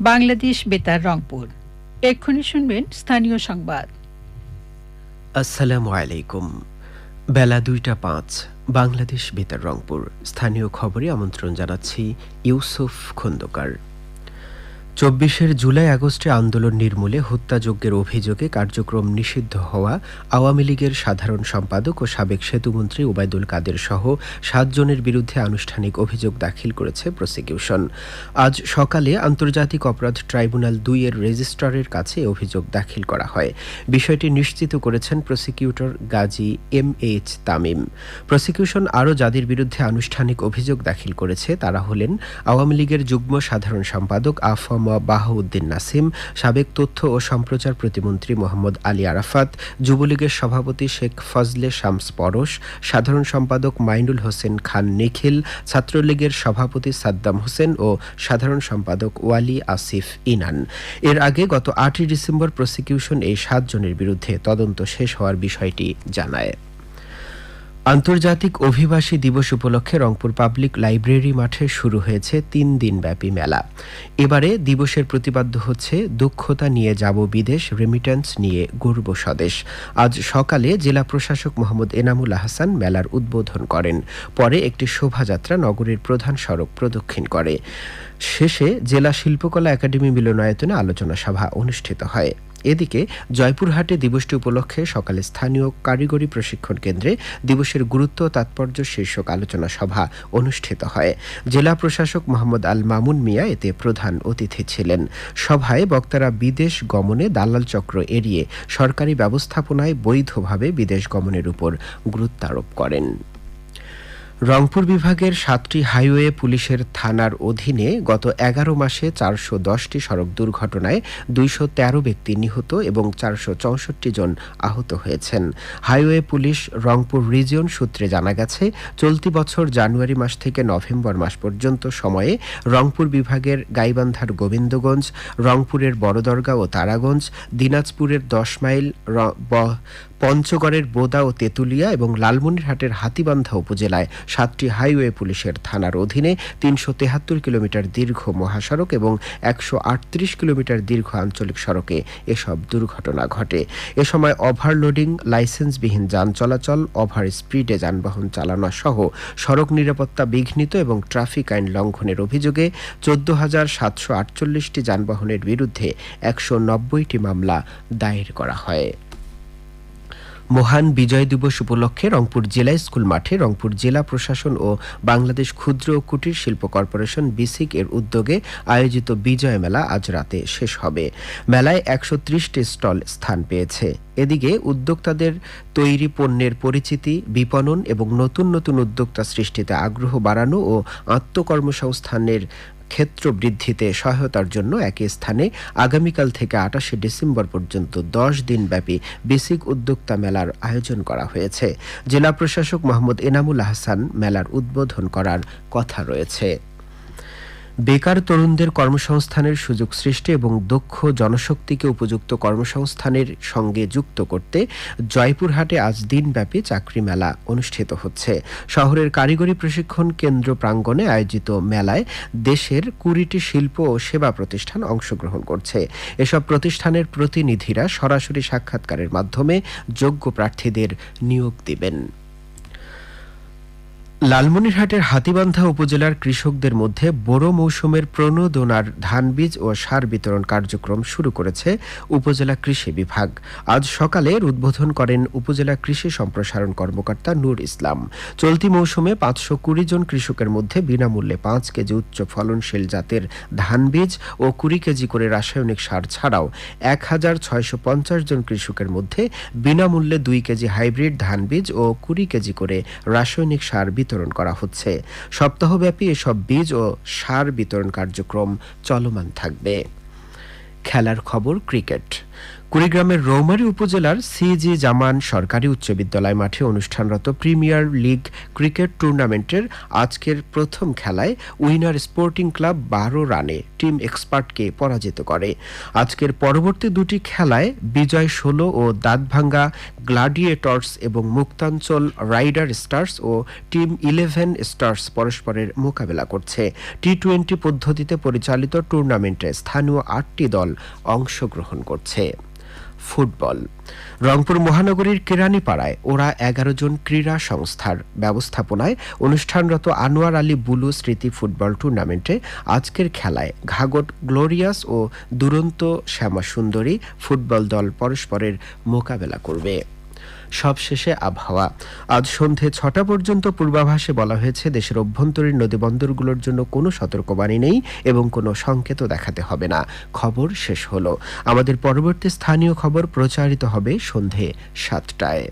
বাংলাদেশ বেতার, রংপুর। এক্ষুনি শুনবেন স্থানীয় সংবাদ। আসসালামু আলাইকুম। বেলা দুইটা পাঁচ, বাংলাদেশ বেতার, রংপুর। স্থানীয় খবরে আমন্ত্রণ জানাচ্ছি ইউসুফ খন্দকার। চব্বিশের জুলাই আগস্টে আন্দোলন নির্মূলে হত্যাযজ্ঞের অভিযোগে কার্যক্রম নিষিদ্ধ হওয়া আওয়ামী লীগের সাধারণ সম্পাদক ও সাবেক সেতুমন্ত্রী ওবায়দুল কাদের সহ সাতজনের বিরুদ্ধে আনুষ্ঠানিক অভিযোগ দাখিল করেছে প্রসিকিউশন। আজ সকালে আন্তর্জাতিক অপরাধ ট্রাইব্যুনাল দুই এর রেজিস্ট্রারের কাছে অভিযোগ দাখিল করা হয়। বিষয়টি নিশ্চিত করেছেন prosecutor Gazi M H Tamim. Prosecution আরও যাদের বিরুদ্ধে আনুষ্ঠানিক অভিযোগ দাখিল করেছে তারা হলেন আওয়ামী লীগের যুগ্ম সাধারণ সম্পাদক আফম বাহাউদ্দিন নাসিম, সাবেক তথ্য ও সম্প্রচার প্রতিমন্ত্রী মোহাম্মদ আলী আরাফাত, যুবলীগের সভাপতি শেখ ফজলে শামস পরশ, সাধারণ সম্পাদক মাইনুল হোসেন খান নিখিল, ছাত্রলীগের সভাপতি সাদ্দাম হোসেন ও সাধারণ সম্পাদক ওয়ালি আসিফ ইনান। এর আগে গত আটই ডিসেম্বর প্রসিকিউশন এই সাতজনের বিরুদ্ধে তদন্ত শেষ হওয়ার বিষয়টি জানায়। আন্তর্জাতিক অভিবাসী দিবস উপলক্ষে রংপুর পাবলিক লাইব্রেরি মাঠে শুরু হয়েছে তিন দিনব্যাপী মেলা। এবারে দিবসের প্রতিপাদ্য হচ্ছে, দক্ষতা নিয়ে যাব বিদেশ রেমিটেন্স নিয়ে গর্ব স্বদেশ। আজ সকালে জেলা প্রশাসক মোহাম্মদ এনামুল আহসান মেলার উদ্বোধন করেন। পরে একটি শোভাযাত্রা নগরীর প্রধান সড়ক প্রদক্ষিণ করে। শেষে জেলা শিল্পকলা একাডেমি মিলনায়তনে আলোচনা সভা অনুষ্ঠিত হয়। এদিকে জয়পুরহাটে দিবসটি উপলক্ষে সকালে স্থানীয় কারিগরি প্রশিক্ষণ কেন্দ্রে দিবসের গুরুত্ব তাৎপর্য শীর্ষক আলোচনা সভা অনুষ্ঠিত হয়। জেলা প্রশাসক মোহাম্মদ আল মামুন মিয়া এতে প্রধান অতিথি ছিলেন। সভায় বক্তারা বিদেশ গমনে দালাল চক্র এড়িয়ে সরকারি ব্যবস্থাপনায় বৈধভাবে বিদেশ গমনের উপর গুরুত্ব আরোপ করেন। রংপুর বিভাগের সাতটি হাইওয়ে পুলিশের থানার অধীনে গত এগারো মাসে চারশো দশটি সড়ক দুর্ঘটনায় দুইশো তেরো ব্যক্তি নিহত এবং চারশো চৌষট্টি জন আহত হয়েছেন। হাইওয়ে পুলিশ রংপুর রিজিয়ন সূত্রে জানা গেছে, চলতি বছর জানুয়ারি মাস থেকে নভেম্বর মাস পর্যন্ত সময়ে রংপুর বিভাগের গাইবান্ধার গোবিন্দগঞ্জ, রংপুরের বড়দরগা ও তারাগঞ্জ, দিনাজপুরের দশ মাইল পঞ্চগড়ের বোদা ও তেঁতুলিয়া এবং লালমনিরহাটের হাতিবান্ধা উপজেলায় সাতটি হাইওয়ে পুলিশের থানার অধীনে তিনশো তেহাত্তর কিলোমিটার দীর্ঘ মহাসড়ক এবং একশো আটত্রিশ কিলোমিটার দীর্ঘ আঞ্চলিক সড়কে এসব দুর্ঘটনা ঘটে। এ সময় ওভারলোডিং লাইসেন্সবিহীন যান চলাচল ওভার স্পিডে যানবাহন চালানো সহ সড়ক নিরাপত্তা বিঘ্নিত এবং ট্রাফিক আইন লঙ্ঘনের অভিযোগে চোদ্দ হাজার সাতশো আটচল্লিশটি যানবাহনের বিরুদ্ধে একশো নব্বইটি মামলা দায়ের করা হয়। মহান বিজয় দিবস উপলক্ষে রংপুর জেলা স্কুল মাঠে রংপুর জেলা প্রশাসন ও বাংলাদেশ ক্ষুদ্র ও কুটির শিল্প কর্পোরেশন বিসিক এর উদ্যোগে আয়োজিত বিজয় মেলা আজ রাতে শেষ হবে। মেলায় একশো ত্রিশটি স্টল স্থান পেয়েছে। এদিকে উদ্যোক্তাদের তৈরি পণ্যের পরিচিতি, বিপণন এবং নতুন নতুন উদ্যোক্তা সৃষ্টিতে আগ্রহ বাড়ানো ও আত্মকর্মসংস্থানের ক্ষেত্র বৃদ্ধিতে সহায়তার জন্য একই স্থানে আগামীকাল থেকে আটাশে ডিসেম্বর পর্যন্ত দশ দিনব্যাপী বেসিক উদ্যোক্তা মেলার আয়োজন করা হয়েছে। জেলা প্রশাসক মোহাম্মদ এনামুল আহসান মেলার উদ্বোধন করার কথা রয়েছে। বেকার তরুণদের কর্মসংস্থানের সুযোগ সৃষ্টি এবং দক্ষ জনশক্তিকে উপযুক্ত কর্মসংস্থানের সঙ্গে যুক্ত করতে জয়পুরহাটে আজ দিনব্যাপী চাকরি মেলা অনুষ্ঠিত হচ্ছে। শহরের কারিগরি প্রশিক্ষণ কেন্দ্র প্রাঙ্গণে আয়োজিত মেলায় দেশের কুড়িটি শিল্প ও সেবা প্রতিষ্ঠান অংশগ্রহণ করছে। এসব প্রতিষ্ঠানের প্রতিনিধিরা সরাসরি সাক্ষাৎকারের মাধ্যমে যোগ্য প্রার্থীদের নিয়োগ দিবেন। লালমনিরহাটের হাতিবান্ধা উপজেলার কৃষকদের মধ্যে বড় মৌসুমের প্রণোদনার ধান বীজ ও সার বিতরণ কার্যক্রম শুরু করেছে উপজেলা কৃষি বিভাগ। আজ সকালে উদ্বোধন করেন উপজেলা কৃষি সম্প্রসারণ কর্মকর্তা নূর ইসলাম। চলতি মৌসুমে পাঁচশো কুড়ি জন কৃষকের মধ্যে বিনামূল্যে পাঁচ কেজি উচ্চ ফলনশীল জাতের ধান বীজ ও কুড়ি কেজি করে রাসায়নিক সার ছাড়াও এক হাজার ছয়শো পঞ্চাশ জন কৃষকের মধ্যে বিনামূল্যে দুই কেজি হাইব্রিড ধান বীজ ও কুড়ি কেজি করে রাসায়নিক সার বিতরণ করা হচ্ছে। সপ্তাহব্যাপী এসব বীজ ও সার বিতরণ কার্যক্রম চলমান থাকবে। খেলার খবর, ক্রিকেট। কুড়িগ্রামের রৌমারী উপজেলার সিজি জামান সরকারি উচ্চ বিদ্যালয় মাঠে অনুষ্ঠানরত প্রিমিয়ার লিগ ক্রিকেট টুর্নামেন্টের আজকের প্রথম খেলায় উইনার স্পোর্টিং ক্লাব বারো রানে টিম এক্সপার্টকে পরাজিত করে। আজকের পরবর্তী দুটি খেলায় বিজয় ষোলো ও দাঁতভাঙ্গা গ্লাডিয়েটর্স এবং মুক্তাঞ্চল রাইডার স্টার্স ও টিম ইলেভেন স্টার্স পরস্পরের মোকাবেলা করছে। টি টোয়েন্টি পদ্ধতিতে পরিচালিত টুর্নামেন্টে স্থানীয় আটটি দল অংশগ্রহণ করছে। ফুটবল। রংপুর মহানগরীর কেরানীপাড়ায় ওরা এগারো জন ক্রীড়া সংস্থার ব্যবস্থাপনায় অনুষ্ঠানরত আনোয়ার আলী বুলু স্মৃতি ফুটবল টুর্নামেন্টে আজকের খেলায় ঘাগট, গ্লোরিয়াস ও দুরন্ত শ্যামা সুন্দরী ফুটবল দল পরস্পরের মোকাবেলা করবে। সবশেষে আবহাওয়া। আজ সন্ধে ছটা পর্যন্ত পূর্বাভাসে বলা হয়েছে, দেশের অভ্যন্তরীণ নদীবন্দরগুলোর জন্য কোনো সতর্কবাণী নেই এবং কোনো সংকেতও দেখাতে হবে না। খবর শেষ হলো। আমাদের পরবর্তী স্থানীয় খবর প্রচারিত হবে সন্ধে সাতটায়।